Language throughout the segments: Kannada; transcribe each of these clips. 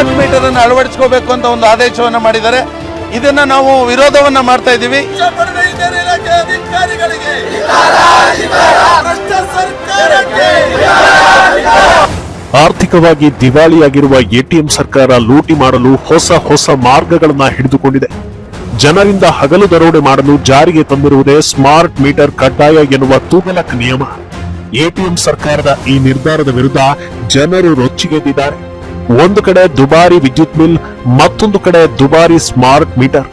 ಸ್ಮಾರ್ಟ್ ಮೀಟರ್ ಅನ್ನು ಅಳವಡಿಸ್ಕೋಬೇಕು ಅಂತ ಒಂದು ಆದೇಶವನ್ನ ಮಾಡಿದ್ದಾರೆ. ಇದನ್ನ ನಾವು ವಿರೋಧವನ್ನ ಮಾಡ್ತಾ ಇದ್ದೀವಿ. ಆರ್ಥಿಕವಾಗಿ ದಿವಾಳಿಯಾಗಿರುವ ಎಟಿಎಂ ಸರ್ಕಾರ ಲೂಟಿ ಮಾಡಲು ಹೊಸ ಹೊಸ ಮಾರ್ಗಗಳನ್ನ ಹಿಡಿದುಕೊಂಡಿದೆ. ಜನರಿಂದ ಹಗಲು ದರೋಡೆ ಮಾಡಲು ಜಾರಿಗೆ ತಂದಿರುವುದೇ ಸ್ಮಾರ್ಟ್ ಮೀಟರ್ ಕಡ್ಡಾಯ ಎನ್ನುವ ತೂಗಲಕ್ ನಿಯಮ. ಎಟಿಎಂ ಸರ್ಕಾರದ ಈ ನಿರ್ಧಾರದ ವಿರುದ್ಧ ಜನರು ರೊಚ್ಚಿಗೆದ್ದಿದ್ದಾರೆ. ಒಂದು ಕಡೆ ದುಬಾರಿ ವಿದ್ಯುತ್ ಬಿಲ್ ಮತ್ತೊಂದು ಕಡೆ ದುಬಾರಿ ಸ್ಮಾರ್ಟ್ ಮೀಟರ್.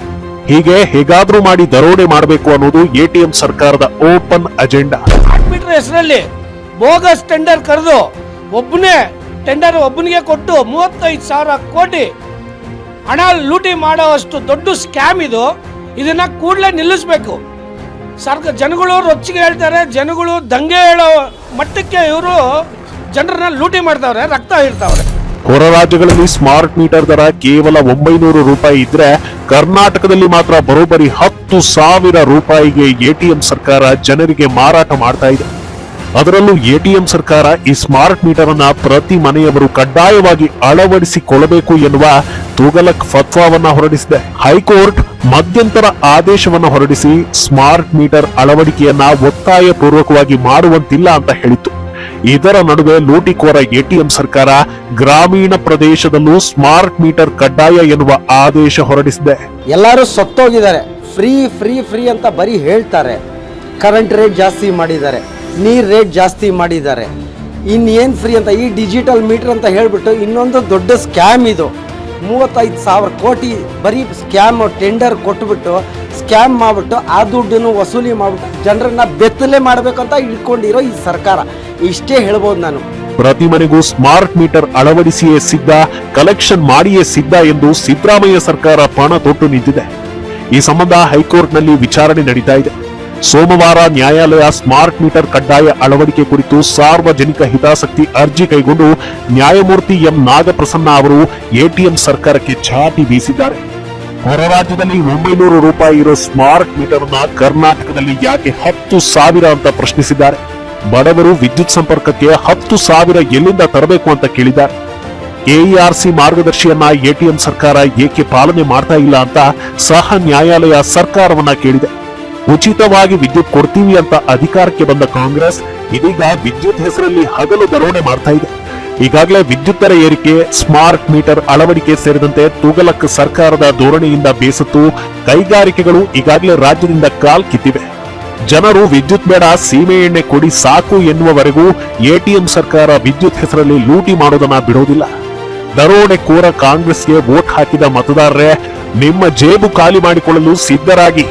ಹೀಗೆ ಹೇಗಾದ್ರೂ ಮಾಡಿ ದರೋಡೆ ಮಾಡಬೇಕು ಅನ್ನೋದು ಎಟಿಎಂ ಸರ್ಕಾರದ ಓಪನ್ ಅಜೆಂಡಾ. ಮೀಟರ್ ಹೆಸರಲ್ಲಿ ಬೋಗಸ್ ಟೆಂಡರ್ ಕರೆದು ಒಬ್ಬನೇ ಟೆಂಡರ್ ಒಬ್ಬನಿಗೆ ಕೊಟ್ಟು ಮೂವತ್ತೈದು ಸಾವಿರ ಕೋಟಿ ಹಣ ಲೂಟಿ ಮಾಡೋವಷ್ಟು ದೊಡ್ಡ ಸ್ಕ್ಯಾಮ್ ಇದು. ಇದನ್ನ ಕೂಡಲೇ ನಿಲ್ಲಿಸಬೇಕು. ಸರ್ಕಾರ ಜನಗಳು ರೊಚ್ಚಿಗೆ ಹೇಳ್ತಾರೆ, ಜನಗಳು ದಂಗೆ ಹೇಳೋ ಮಟ್ಟಕ್ಕೆ ಇವರು ಜನರನ್ನ ಲೂಟಿ ಮಾಡ್ತಾವ್ರೆ, ರಕ್ತ ಇರ್ತಾವ್ರೆ ಹೊರ ರಾಜ್ಯಗಳಲ್ಲಿ ಸ್ಮಾರ್ಟ್ ಮೀಟರ್ ದರ ಕೇವಲ ಒಂಬೈನೂರು ರೂಪಾಯಿ ಇದ್ರೆ ಕರ್ನಾಟಕದಲ್ಲಿ ಮಾತ್ರ ಬರೋಬ್ಬರಿ ಹತ್ತು ಸಾವಿರ ರೂಪಾಯಿಗೆ ಎಟಿಎಂ ಸರ್ಕಾರ ಜನರಿಗೆ ಮಾರಾಟ ಮಾಡ್ತಾ ಇದೆ. ಅದರಲ್ಲೂ ಎಟಿಎಂ ಸರ್ಕಾರ ಈ ಸ್ಮಾರ್ಟ್ ಮೀಟರ್ ಅನ್ನ ಪ್ರತಿ ಮನೆಯವರು ಕಡ್ಡಾಯವಾಗಿ ಅಳವಡಿಸಿಕೊಳ್ಳಬೇಕು ಎನ್ನುವ ತುಗಲಕ್ ಫತ್ವಾವನ್ನ ಹೊರಡಿಸಿದೆ. ಹೈಕೋರ್ಟ್ ಮಧ್ಯಂತರ ಆದೇಶವನ್ನ ಹೊರಡಿಸಿ ಸ್ಮಾರ್ಟ್ ಮೀಟರ್ ಅಳವಡಿಕೆಯನ್ನ ಒತ್ತಾಯ ಪೂರ್ವಕವಾಗಿ ಮಾಡುವಂತಿಲ್ಲ ಅಂತ ಹೇಳಿತ್ತು. ಇದರ ನಡುವೆ ಲೂಟಿಕೋರ ಎಟಿಎಂ ಸರ್ಕಾರ ಗ್ರಾಮೀಣ ಪ್ರದೇಶದಲ್ಲೂ ಸ್ಮಾರ್ಟ್ ಮೀಟರ್ ಕಡ್ಡಾಯ ಎನ್ನುವ ಆದೇಶ ಹೊರಡಿಸಿದೆ. ಎಲ್ಲರೂ ಸತ್ತೋಗಿದ್ದಾರೆ. ಫ್ರೀ ಫ್ರೀ ಫ್ರೀ ಅಂತ ಬರೀ ಹೇಳ್ತಾರೆ. ಕರೆಂಟ್ ರೇಟ್ ಜಾಸ್ತಿ ಮಾಡಿದ್ದಾರೆ. ನೀರು ರೇಟ್ ಜಾಸ್ತಿ ಮಾಡಿದ್ದಾರೆ. ಇನ್ನೇನು ಫ್ರೀ ಅಂತ? ಈ ಡಿಜಿಟಲ್ ಮೀಟರ್ ಅಂತ ಹೇಳಿಬಿಟ್ಟು ಇನ್ನೊಂದು ದೊಡ್ಡ ಸ್ಕ್ಯಾಮ್ ಇದು. ಮೂವತ್ತೈದು ಸಾವಿರ ಕೋಟಿ ಬರೀ ಸ್ಕ್ಯಾಮ್ ಟೆಂಡರ್ ಕೊಟ್ಬಿಟ್ಟು ಸ್ಕ್ಯಾಮ್ ಮಾಡಿಬಿಟ್ಟು ಆ ದುಡ್ಡನ್ನು ವಸೂಲಿ ಮಾಡಿಬಿಟ್ಟು ಜನರನ್ನ ಬೆತ್ತಲೆ ಮಾಡಬೇಕಂತ ಇಟ್ಕೊಂಡಿರೋ ಈ ಸರ್ಕಾರ. ಇಷ್ಟೇ ಹೇಳ್ಬೋದು ನಾನು. ಪ್ರತಿ ಮನೆಗೂ ಸ್ಮಾರ್ಟ್ ಮೀಟರ್ ಅಳವಡಿಸಿಯೇ ಸಿದ್ಧ, ಕಲೆಕ್ಷನ್ ಮಾಡಿಯೇ ಸಿದ್ಧ ಎಂದು ಸಿದ್ದರಾಮಯ್ಯ ಸರ್ಕಾರ ಪಣ ತೊಟ್ಟು ನಿಂತಿದೆ. ಈ ಸಂಬಂಧ ಹೈಕೋರ್ಟ್ನಲ್ಲಿ ವಿಚಾರಣೆ ನಡೀತಾ ಇದೆ. ಸೋಮವಾರ ನ್ಯಾಯಾಲಯ ಸ್ಮಾರ್ಟ್ ಮೀಟರ್ ಕಡ್ಡಾಯ ಅಳವಡಿಕೆ ಕುರಿತು ಸಾರ್ವಜನಿಕ ಹಿತಾಸಕ್ತಿ ಅರ್ಜಿ ಕೈಗೊಂಡು ನ್ಯಾಯಮೂರ್ತಿ ಎಂ ನಾಗಪ್ರಸನ್ನ ಅವರು ಎಟಿಎಂ ಸರ್ಕಾರಕ್ಕೆ ಛಾಟಿ ಬೀಸಿದ್ದಾರೆ. ಹೊರ ರಾಜ್ಯದಲ್ಲಿ ಒಂಬೈನೂರು ರೂಪಾಯಿ ಇರೋ ಸ್ಮಾರ್ಟ್ ಮೀಟರ್ನ ಕರ್ನಾಟಕದಲ್ಲಿ ಯಾಕೆ ಹತ್ತು ಸಾವಿರ ಅಂತ ಪ್ರಶ್ನಿಸಿದ್ದಾರೆ? ಬಡವರು ವಿದ್ಯುತ್ ಸಂಪರ್ಕಕ್ಕೆ ಹತ್ತು ಸಾವಿರ ಎಲ್ಲಿಂದ ತರಬೇಕು ಅಂತ ಕೇಳಿದ್ದಾರೆ. ಎಇಆರ್ಸಿ ಮಾರ್ಗದರ್ಶಿಯನ್ನ ಎಟಿಎಂ ಸರ್ಕಾರ ಏಕೆ ಪಾಲನೆ ಮಾಡ್ತಾ ಇಲ್ಲ ಅಂತ ಸಹ ನ್ಯಾಯಾಲಯ ಸರ್ಕಾರವನ್ನ ಕೇಳಿದೆ. ಉಚಿತವಾಗಿ ವಿದ್ಯುತ್ ಕೊಡ್ತೀವಿ ಅಂತ ಅಧಿಕಾರಕ್ಕೆ ಬಂದ ಕಾಂಗ್ರೆಸ್ ಇದೀಗ ವಿದ್ಯುತ್ ಹೆಸರಲ್ಲಿ ಹಗಲು ದರೋಡೆ ಮಾಡ್ತಾ ಇದೆ. ಈಗಾಗಲೇ ವಿದ್ಯುತ್ ದರ ಏರಿಕೆ, ಸ್ಮಾರ್ಟ್ ಮೀಟರ್ ಅಳವಡಿಕೆ ಸೇರಿದಂತೆ ತುಗಲಕ್ ಸರ್ಕಾರದ ಧೋರಣೆಯಿಂದ ಬೇಸತ್ತು ಕೈಗಾರಿಕೆಗಳು ಈಗಾಗಲೇ ರಾಜ್ಯದಿಂದ ಕಾಲ್ ಕಿತ್ತಿವೆ. ಜನರು ವಿದ್ಯುತ್ ಬೇಡ, ಸೀಮೆ ಎಣ್ಣೆ ಕೊಡಿ ಸಾಕು ಎನ್ನುವವರೆಗೂ ಎಟಿಎಂ ಸರ್ಕಾರ ವಿದ್ಯುತ್ ಹೆಸರಲ್ಲಿ ಲೂಟಿ ಮಾಡೋದನ್ನ ಬಿಡೋದಿಲ್ಲ. ದರೋಡೆಕೋರ ಕಾಂಗ್ರೆಸ್ಗೆ ವೋಟ್ ಹಾಕಿದ ಮತದಾರರೇ, ನಿಮ್ಮ ಜೇಬು ಖಾಲಿ ಮಾಡಿಕೊಳ್ಳಲು ಸಿದ್ಧರಾಗಿ.